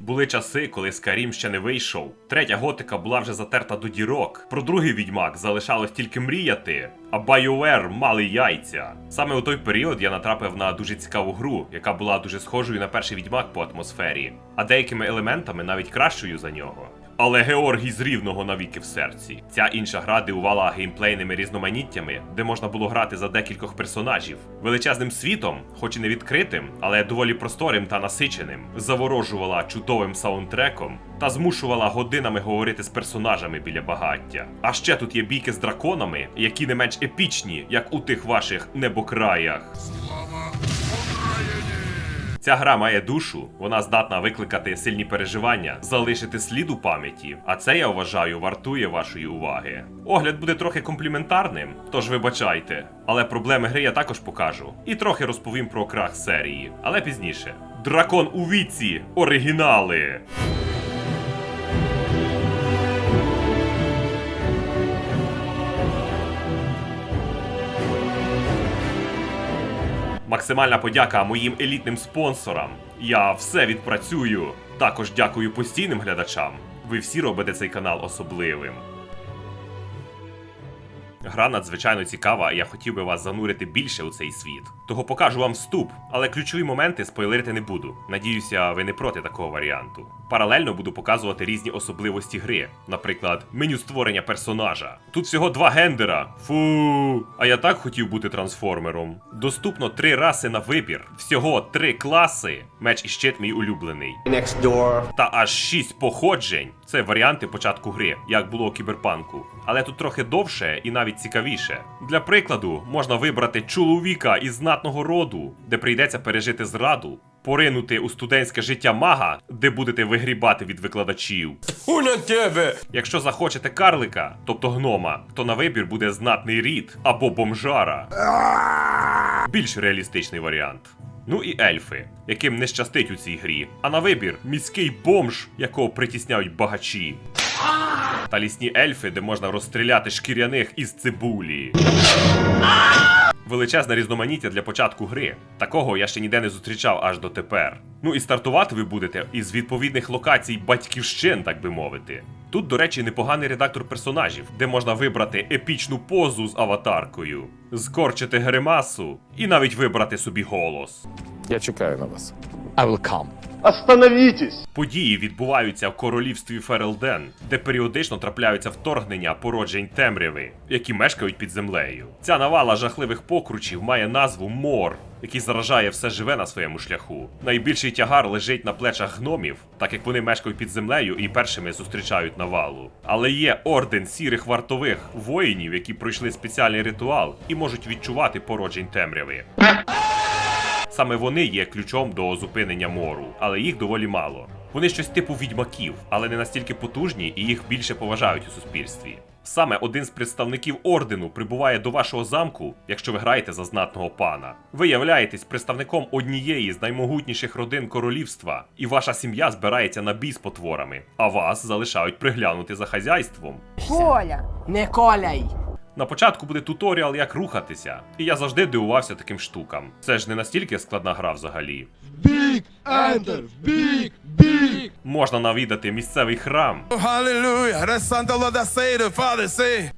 Були часи, коли Скарім ще не вийшов. Третя готика була вже затерта до дірок. Про другий відьмак залишалось тільки мріяти. А BioWare мали яйця. Саме у той період я натрапив на дуже цікаву гру, яка була дуже схожою на перший відьмак по атмосфері, а деякими елементами навіть кращою за нього. Але Георгій з рівного навіки в серці. Ця інша гра дивувала геймплейними різноманіттями, де можна було грати за декількох персонажів, величезним світом, хоч і не відкритим, але доволі просторим та насиченим, заворожувала чудовим саундтреком та змушувала годинами говорити з персонажами біля багаття. А ще тут є бійки з драконами, які не менш епічні, як у тих ваших небокраях. Ця гра має душу, вона здатна викликати сильні переживання, залишити слід у пам'яті, а це я вважаю вартує вашої уваги. Огляд буде трохи компліментарним, тож вибачайте. Але проблеми гри я також покажу і трохи розповім про крах серії, але пізніше. Дракон у віці! Оригінали! Максимальна подяка моїм елітним спонсорам. Я все відпрацюю. Також дякую постійним глядачам. Ви всі робите цей канал особливим. Гра надзвичайно цікава, і я хотів би вас занурити більше у цей світ. Того покажу вам вступ, але ключові моменти спойлерити не буду. Надіюся, ви не проти такого варіанту. Паралельно буду показувати різні особливості гри, наприклад, меню створення персонажа. Тут всього два гендера. Фу. А я так хотів бути трансформером. Доступно три раси на вибір, всього три класи. Меч і щит мій улюблений. next door. Та аж шість походжень. Це варіанти початку гри, як було у кіберпанку. Але тут трохи довше і навіть цікавіше. Для прикладу, можна вибрати чоловіка із знатного роду, де прийдеться пережити зраду, поринути у студентське життя мага, де будете вигрібати від викладачів. Una тебе! Якщо захочете карлика, тобто гнома, то на вибір буде знатний рід або бомжара. Більш реалістичний варіант. Ну і ельфи, яким не щастить у цій грі. А на вибір міський бомж, якого притісняють багачі. Та лісні ельфи, де можна розстріляти шкіряних із цибулі. Величезне різноманіття для початку гри. Такого я ще ніде не зустрічав аж дотепер. Ну і стартувати ви будете із відповідних локацій батьківщин, так би мовити. Тут, до речі, непоганий редактор персонажів, де можна вибрати епічну позу з аватаркою, скорчити гримасу і навіть вибрати собі голос. Я чекаю на вас. I will come. Остановитесь! Події відбуваються в королівстві Ферелден, де періодично трапляються вторгнення породжень темряви, які мешкають під землею. Ця навала жахливих покручів має назву Мор, який заражає все живе на своєму шляху. Найбільший тягар лежить на плечах гномів, так як вони мешкають під землею і першими зустрічають навалу. Але є орден сірих вартових воїнів, які пройшли спеціальний ритуал і можуть відчувати породжень темряви. Саме вони є ключом до зупинення мору, але їх доволі мало. Вони щось типу відьмаків, але не настільки потужні і їх більше поважають у суспільстві. Саме один з представників ордену прибуває до вашого замку, якщо ви граєте за знатного пана. Ви являєтесь представником однієї з наймогутніших родин королівства, і ваша сім'я збирається на бій з потворами, а вас залишають приглянути за хазяйством. Коля, не коляй. На початку буде туторіал, як рухатися, і я завжди дивувався таким штукам. Це ж не настільки складна гра взагалі. Big Ender! Big! Big! Можна навідати місцевий храм.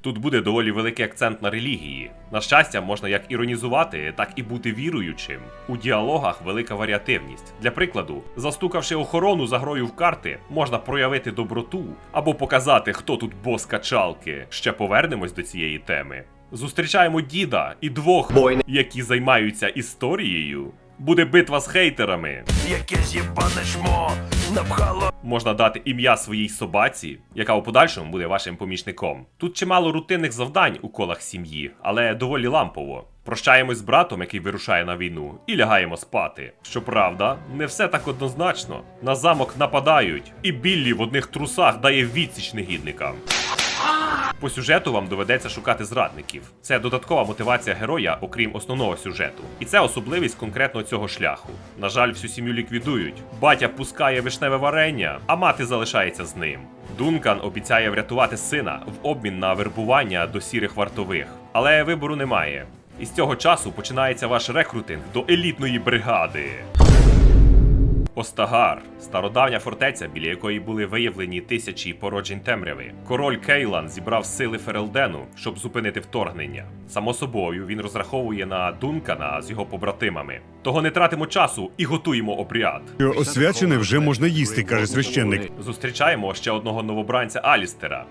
Тут буде доволі великий акцент на релігії. На щастя, можна як іронізувати, так і бути віруючим. У діалогах велика варіативність. Для прикладу, застукавши охорону за грою в карти, можна проявити доброту або показати, хто тут бос качалки. Ще повернемось до цієї теми. Зустрічаємо діда і двох, які займаються історією. Буде битва з хейтерами. Якесь їбане шмо напхало. Можна дати ім'я своїй собаці, яка у подальшому буде вашим помічником. Тут чимало рутинних завдань у колах сім'ї, але доволі лампово. Прощаємось з братом, який вирушає на війну, і лягаємо спати. Щоправда, не все так однозначно. На замок нападають, і Біллі в одних трусах дає відсіч негідникам. По сюжету вам доведеться шукати зрадників. Це додаткова мотивація героя, окрім основного сюжету. І це особливість конкретно цього шляху. На жаль, всю сім'ю ліквідують. Батя пускає вишневе варення, а мати залишається з ним. Дункан обіцяє врятувати сина в обмін на вербування до сірих вартових, але вибору немає. І з цього часу починається ваш рекрутинг до елітної бригади. Остагар стародавня фортеця, біля якої були виявлені тисячі породжень темряви. Король Кейлан зібрав сили Ферелдену, щоб зупинити вторгнення. Само собою, він розраховує на Дункана з його побратимами. Того не тратимо часу і готуємо обряд. Освячене вже можна їсти, каже священник. Зустрічаємо ще одного новобранця Алістера,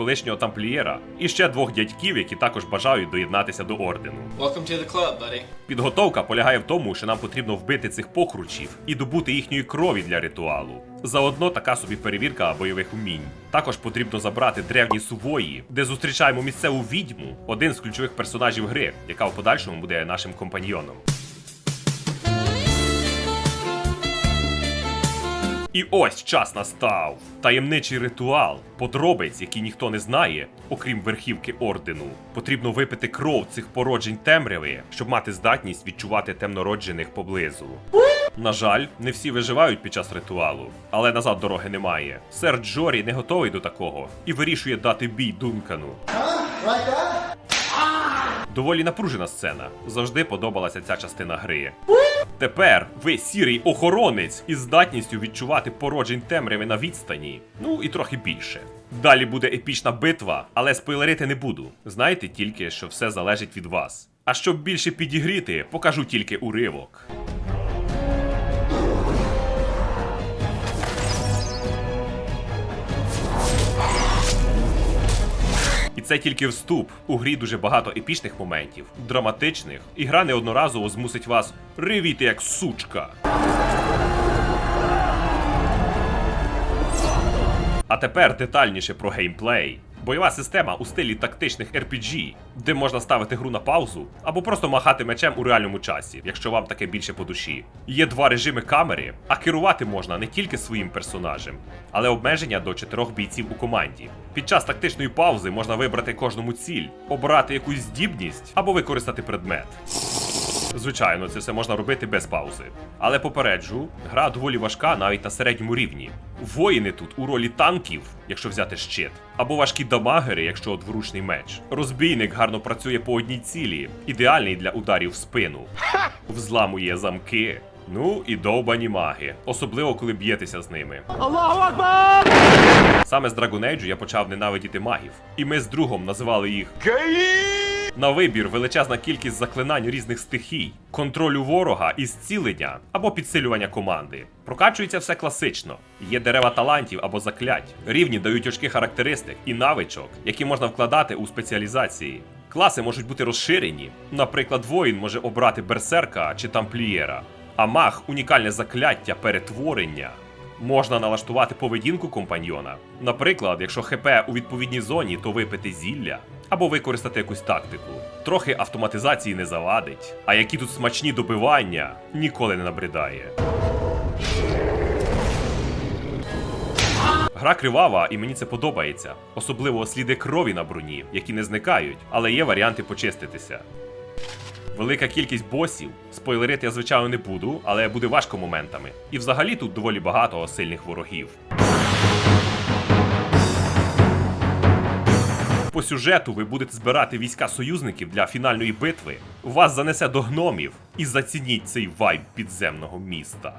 колишнього тамплієра, і ще двох дядьків, які також бажають доєднатися до ордену. Welcome to the club, buddy. Підготовка полягає в тому, що нам потрібно вбити цих покручів і добути їхньої крові для ритуалу. Заодно така собі перевірка бойових умінь. Також потрібно забрати древні сувої, де зустрічаємо місцеву відьму, один з ключових персонажів гри, яка в подальшому буде нашим компаньйоном. І ось час настав. Таємничий ритуал, подробиць, які ніхто не знає, окрім верхівки ордену. Потрібно випити кров цих породжень темряви, щоб мати здатність відчувати темнороджених поблизу. На жаль, не всі виживають під час ритуалу, але назад дороги немає. Сер Джорі не готовий до такого і вирішує дати бій Дункану. Доволі напружена сцена. Завжди подобалася ця частина гри. Тепер ви сірий охоронець із здатністю відчувати породжень темряви на відстані. Ну і трохи більше. Далі буде епічна битва, але спойлерити не буду. Знаєте тільки, що все залежить від вас. А щоб більше підігріти, покажу тільки уривок. Це тільки вступ. У грі дуже багато епічних моментів, драматичних, і гра неодноразово змусить вас ревіти як сучка. А тепер детальніше про геймплей. Бойова система у стилі тактичних RPG, де можна ставити гру на паузу або просто махати мечем у реальному часі, якщо вам таке більше по душі. Є два режими камери, а керувати можна не тільки своїм персонажем, але обмеження до чотирьох бійців у команді. Під час тактичної паузи можна вибрати кожному ціль, обрати якусь здібність або використати предмет. Звичайно, це все можна робити без паузи. Але попереджу, гра доволі важка навіть на середньому рівні. Воїни тут у ролі танків, якщо взяти щит, або важкі дамагери, якщо дворучний меч. Розбійник гарно працює по одній цілі, ідеальний для ударів в спину. Взламує замки. Ну і довбані маги, особливо коли б'єтеся з ними. Саме з Dragon Age я почав ненавидіти магів, і ми з другом називали їх на вибір величезна кількість заклинань різних стихій, контролю ворога і зцілення або підсилювання команди. Прокачується все класично. Є дерева талантів або заклять. Рівні дають очки характеристик і навичок, які можна вкладати у спеціалізації. Класи можуть бути розширені. Наприклад, воїн може обрати берсерка чи тамплієра, а маг унікальне закляття перетворення. Можна налаштувати поведінку компаньйона. Наприклад, якщо ХП у відповідній зоні, то випити зілля або використати якусь тактику. Трохи автоматизації не завадить. А які тут смачні добивання ніколи не набридає. Гра кривава, і мені це подобається, особливо сліди крові на броні, які не зникають, але є варіанти почиститися. Велика кількість босів. Спойлерити я звичайно не буду, але буде важко моментами. І взагалі тут доволі багато сильних ворогів. По сюжету ви будете збирати війська союзників для фінальної битви. Вас занесе до гномів і зацініть цей вайб підземного міста.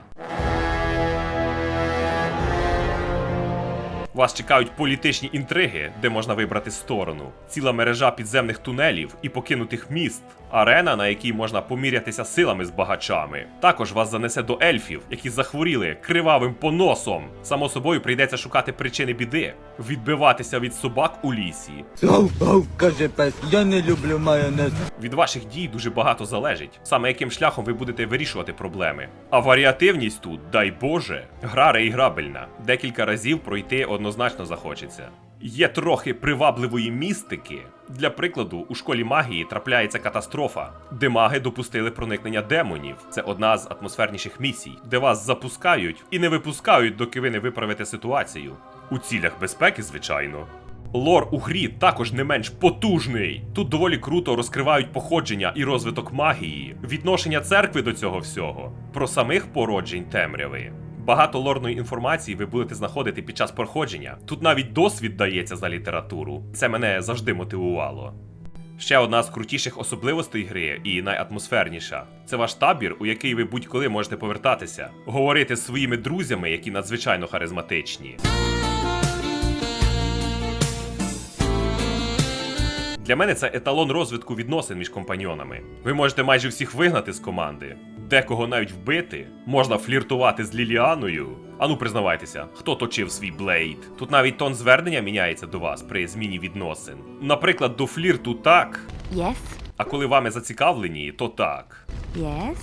Вас чекають політичні інтриги, де можна вибрати сторону, ціла мережа підземних тунелів і покинутих міст, арена, на якій можна помірятися силами з багачами. Також вас занесе до ельфів, які захворіли кривавим поносом. Само собою прийдеться шукати причини біди, відбиватися від собак у лісі. Каже пес, я не люблю майонез. Від ваших дій дуже багато залежить, саме яким шляхом ви будете вирішувати проблеми. А варіативність тут, дай Боже, гра реіграбельна. Декілька разів пройти однозначно захочеться. Є трохи привабливої містики. Для прикладу, у школі магії трапляється катастрофа, де маги допустили проникнення демонів. Це одна з атмосферніших місій, де вас запускають і не випускають, доки ви не виправите ситуацію. У цілях безпеки, звичайно. Лор у грі також не менш потужний. Тут доволі круто розкривають походження і розвиток магії, відношення церкви до цього всього, про самих породжень темряви. Багато лорної інформації ви будете знаходити під час проходження. Тут навіть досвід дається за літературу. Це мене завжди мотивувало. Ще одна з крутіших особливостей гри і найатмосферніша. Це ваш табір, у який ви будь-коли можете повертатися, говорити з своїми друзями, які надзвичайно харизматичні. Для мене це еталон розвитку відносин між компаньйонами. Ви можете майже всіх вигнати з команди, декого навіть вбити, можна фліртувати з Ліліаною. Ану, признавайтеся, хто точив свій блейд. Тут навіть тон звернення міняється до вас при зміні відносин. Наприклад, до флірту так, Yes? а коли вами зацікавлені, то так. Yes?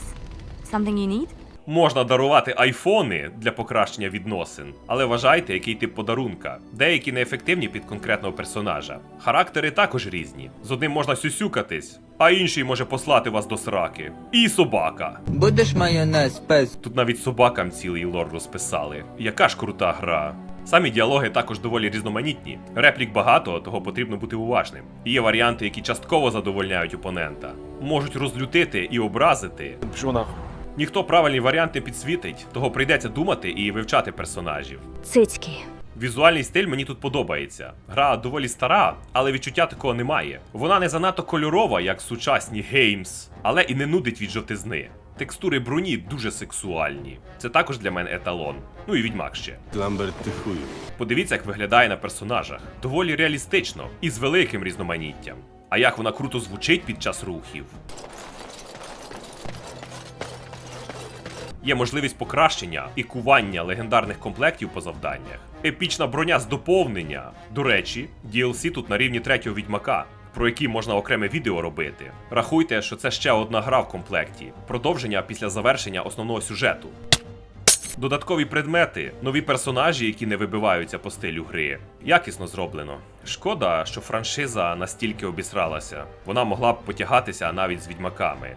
Something you need? Можна дарувати айфони для покращення відносин, але вважайте, який тип подарунка. Деякі неефективні під конкретного персонажа. Характери також різні. З одним можна сюсюкатись, а інший може послати вас до сраки. І собака. Будеш майонез, пес. Тут навіть собакам цілий лор розписали. Яка ж крута гра. Самі діалоги також доволі різноманітні. Реплік багато, того потрібно бути уважним. Є варіанти, які частково задовольняють опонента, можуть розлютити і образити. Пішов нахуй. Ніхто правильні варіанти підсвітить, того прийдеться думати і вивчати персонажів. Цицьки. Візуальний стиль мені тут подобається. Гра доволі стара, але відчуття такого немає. Вона не занадто кольорова, як сучасні геймс, але і не нудить від жовтизни. Текстури броні дуже сексуальні. Це також для мене еталон. Ну і відьмак ще. Ламберт, ти хую. Подивіться, як виглядає на персонажах. Доволі реалістично і з великим різноманіттям. А як вона круто звучить під час рухів. Є можливість покращення і кування легендарних комплектів по завданнях. Епічна броня з доповнення. До речі, DLC тут на рівні третього відьмака. Про які можна окреме відео робити. Рахуйте, що це ще одна гра в комплекті, продовження після завершення основного сюжету. Додаткові предмети, нові персонажі, які не вибиваються по стилю гри. Якісно зроблено. Шкода, що франшиза настільки обісралася. Вона могла б потягатися навіть з відьмаками.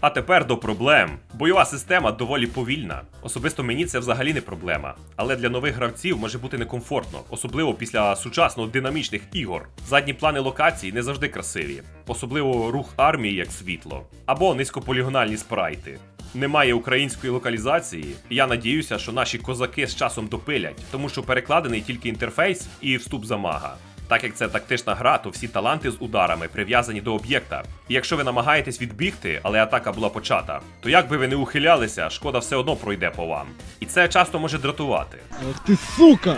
А тепер до проблем. Бойова система доволі повільна. Особисто мені це взагалі не проблема. Але для нових гравців може бути некомфортно, особливо після сучасно динамічних ігор. Задні плани локацій не завжди красиві, особливо рух армії як світло, або низькополігональні спрайти. Немає української локалізації, і я надіюся, що наші козаки з часом допилять, тому що перекладений тільки інтерфейс і вступ за мага. Так як це тактична гра, то всі таланти з ударами прив'язані до об'єкта. І якщо ви намагаєтесь відбігти, але атака була почата, то як би ви не ухилялися, шкода все одно пройде по вам. І це часто може дратувати. Ах ти сука!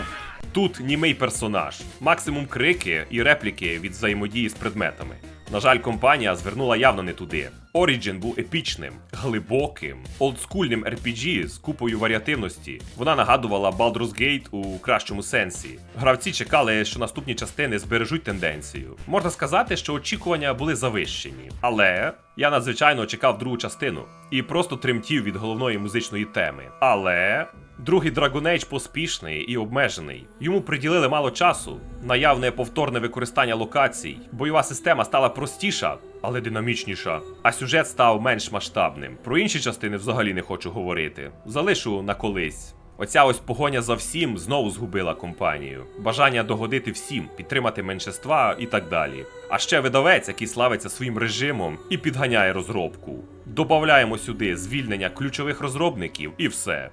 Тут німий персонаж, максимум крики і репліки від взаємодії з предметами. На жаль, компанія звернула явно не туди. Origin був епічним, глибоким, олдскульним RPG з купою варіативності. Вона нагадувала Baldur's Gate у кращому сенсі. Гравці чекали, що наступні частини збережуть тенденцію. Можна сказати, що очікування були завищені. Але я надзвичайно чекав другу частину і просто тремтів від головної музичної теми. Але Другий Dragon Age поспішний і обмежений. Йому приділили мало часу, наявне повторне використання локацій. Бойова система стала простіша, але динамічніша. А сюжет став менш масштабним. Про інші частини взагалі не хочу говорити. Залишу на колись. Оця ось погоня за всім знову згубила компанію. Бажання догодити всім, підтримати меншинства і так далі. А ще видавець, який славиться своїм режимом і підганяє розробку. Добавляємо сюди звільнення ключових розробників і все.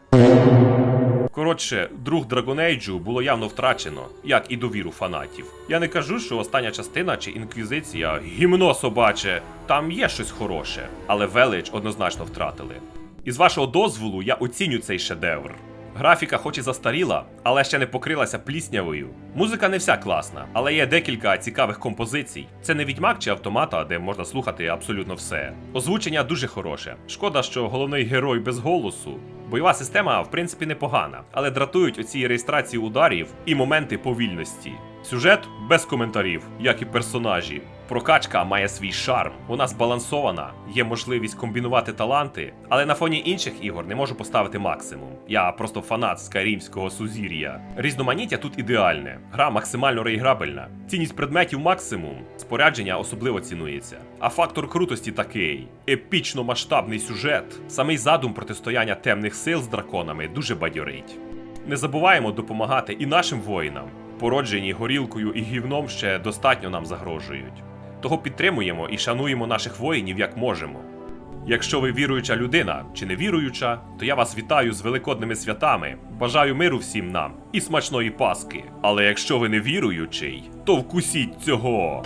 Коротше, друг Age було явно втрачено, як і довіру фанатів. Я не кажу, що остання частина чи інквізиція гімно собаче, там є щось хороше, але велич однозначно втратили. І з вашого дозволу я оціню цей шедевр. Графіка хоч і застаріла, але ще не покрилася пліснявою. Музика не вся класна, але є декілька цікавих композицій. Це не відьмак чи автомата, де можна слухати абсолютно все. Озвучення дуже хороше. Шкода, що головний герой без голосу. Бойова система, в принципі, непогана, але дратують оці реєстрації ударів і моменти повільності. Сюжет без коментарів, як і персонажі. Прокачка має свій шарм, вона збалансована, є можливість комбінувати таланти, але на фоні інших ігор не можу поставити максимум. Я просто фанат скайрімського сузір'я. Різноманіття тут ідеальне, гра максимально реіграбельна. Цінність предметів максимум, спорядження особливо цінується. А фактор крутості такий: епічно масштабний сюжет, самий задум протистояння темних сил з драконами дуже бадьорить. Не забуваємо допомагати і нашим воїнам. Породжені горілкою і гівном ще достатньо нам загрожують. Того підтримуємо і шануємо наших воїнів як можемо. Якщо ви віруюча людина чи не віруюча, то я вас вітаю з великодними святами. Бажаю миру всім нам і смачної паски. Але якщо ви не віруючий, то вкусіть цього.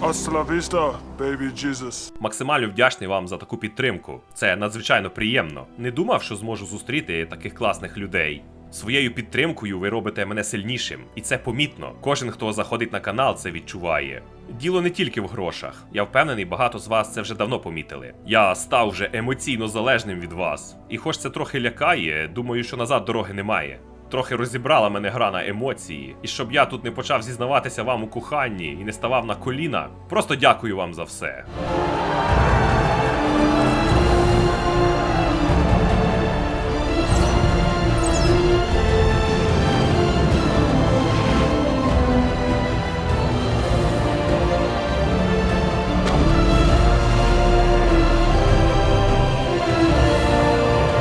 Vista, baby Jesus. Максимально вдячний вам за таку підтримку. Це надзвичайно приємно. Не думав, що зможу зустріти таких класних людей. Своєю підтримкою ви робите мене сильнішим, і це помітно. Кожен, хто заходить на канал, це відчуває. Діло не тільки в грошах. Я впевнений, багато з вас це вже давно помітили. Я став вже емоційно залежним від вас. І хоч це трохи лякає, думаю, що назад дороги немає. Трохи розібрала мене гра на емоції, і щоб я тут не почав зізнаватися вам у коханні і не ставав на коліна. Просто дякую вам за все.